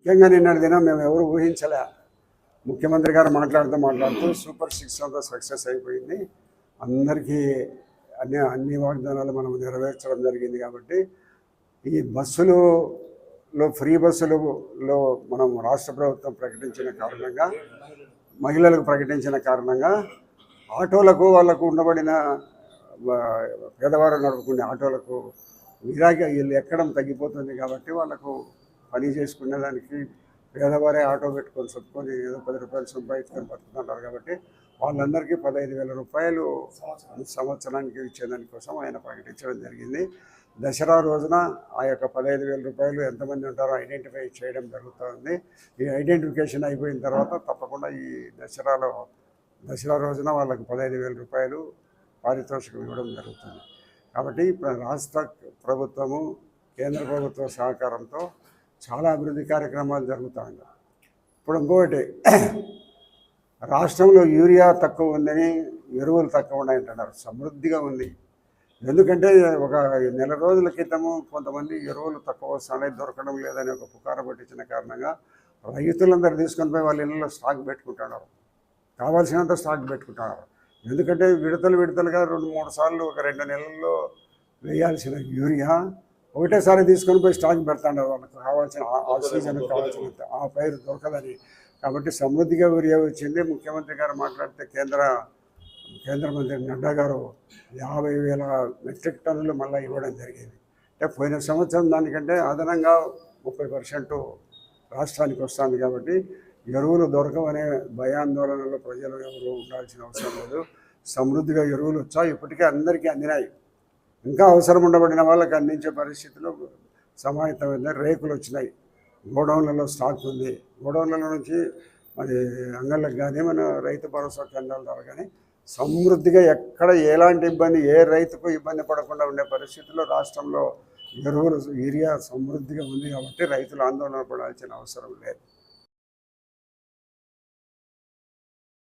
ముఖ్యంగా నిన్నటి దినం మేము ఎవరు ఊహించలే. ముఖ్యమంత్రి గారు మాట్లాడుతూ మాట్లాడుతూ సూపర్ సిక్స్ అంతా సక్సెస్ అయిపోయింది. అందరికీ అన్ని అన్ని వాగ్దానాలు మనం నెరవేర్చడం జరిగింది కాబట్టి ఈ బస్సులులో ఫ్రీ బస్సులలో మనం రాష్ట్ర ప్రభుత్వం ప్రకటించిన కారణంగా మహిళలకు ప్రకటించిన కారణంగా ఆటోలకు వాళ్ళకు ఉండబడిన పేదవారు నడుపుకునే ఆటోలకు విరాగి వీళ్ళు ఎక్కడం తగ్గిపోతుంది కాబట్టి వాళ్ళకు పని చేసుకునే దానికి పేదవారే ఆటో పెట్టుకొని చెప్పుకొని ఏదో పది రూపాయలు సంపాదించుకొని బతుకుతుంటారు కాబట్టి వాళ్ళందరికీ పదహైదు వేల రూపాయలు సంవత్సరానికి ఇచ్చేదానికోసం ఆయన ప్రకటించడం జరిగింది. దసరా రోజున ఆ యొక్క పదహైదు వేల రూపాయలు ఎంతమంది ఉంటారో ఐడెంటిఫై చేయడం జరుగుతుంది. ఈ ఐడెంటిఫికేషన్ అయిపోయిన తర్వాత తప్పకుండా ఈ దసరాలో దసరా రోజున వాళ్ళకి పదహైదు వేల రూపాయలు పారితోషికం ఇవ్వడం జరుగుతుంది. కాబట్టి ఇప్పుడు రాష్ట్ర ప్రభుత్వము కేంద్ర ప్రభుత్వ సహకారంతో చాలా అభివృద్ధి కార్యక్రమాలు జరుగుతూ ఉన్నాయి ఇప్పుడు ఇంకొకటి రాష్ట్రంలో యూరియా తక్కువ ఉందని ఎరువులు తక్కువ ఉన్నాయి అంటున్నారు. సమృద్ధిగా ఉంది. ఎందుకంటే ఒక నెల రోజుల క్రితము కొంతమంది ఎరువులు తక్కువ వస్తున్నాయి దొరకడం లేదని ఒక పుకార పట్టించిన కారణంగా రైతులందరూ తీసుకొని పోయి వాళ్ళ ఇళ్ళలో స్టాక్ పెట్టుకుంటున్నారు. కావాల్సినంత స్టాక్ పెట్టుకుంటున్నారు. ఎందుకంటే విడతలు విడతలుగా రెండు మూడు సార్లు ఒక రెండు నెలల్లో వేయాల్సిన యూరియా ఒకటేసారి తీసుకొని పోయి స్టాక్ పెడతాడు వాళ్ళకి. కావాల్సిన ఆ- ఆ సీజన్కి కావాల్సినంత ఆ పైరు దొరకదని. కాబట్టి సమృద్ధిగా యూరియా వచ్చింది ముఖ్యమంత్రి గారు మాట్లాడితే కేంద్ర కేంద్ర మంత్రి నడ్డా గారు యాభై వేల మెట్రిక్ టన్నులు మళ్ళీ ఇవ్వడం జరిగింది. అంటే పోయిన సంవత్సరం దానికంటే అదనంగా ముప్పై పర్సెంట్ రాష్ట్రానికి వస్తుంది కాబట్టి ఎరువులు దొరకవనే భయాందోళనలో ప్రజలు ఎవరు ఉండాల్సిన అవసరం లేదు. సమృద్ధిగా ఎరువులు వచ్చాయి ఇప్పటికే అందరికీ అందినాయి. ఇంకా అవసరం ఉండబడిన వాళ్ళకి అందించే పరిస్థితిలో సమాహితమైన రేకులు వచ్చినాయి. గోడౌన్లలో స్టాక్ ఉంది. గోడౌన్లలో నుంచి మరి అంగళ్ళకి కానీ మన రైతు భరోసా కేంద్రాల ద్వారా కానీ సమృద్ధిగా ఎక్కడ ఎలాంటి ఇబ్బంది ఏ రైతుకు ఇబ్బంది పడకుండా ఉండే పరిస్థితుల్లో రాష్ట్రంలో ఎరువులు యూరియా సమృద్ధిగా ఉంది కాబట్టి రైతులు ఆందోళన పడాల్సిన అవసరం లేదు.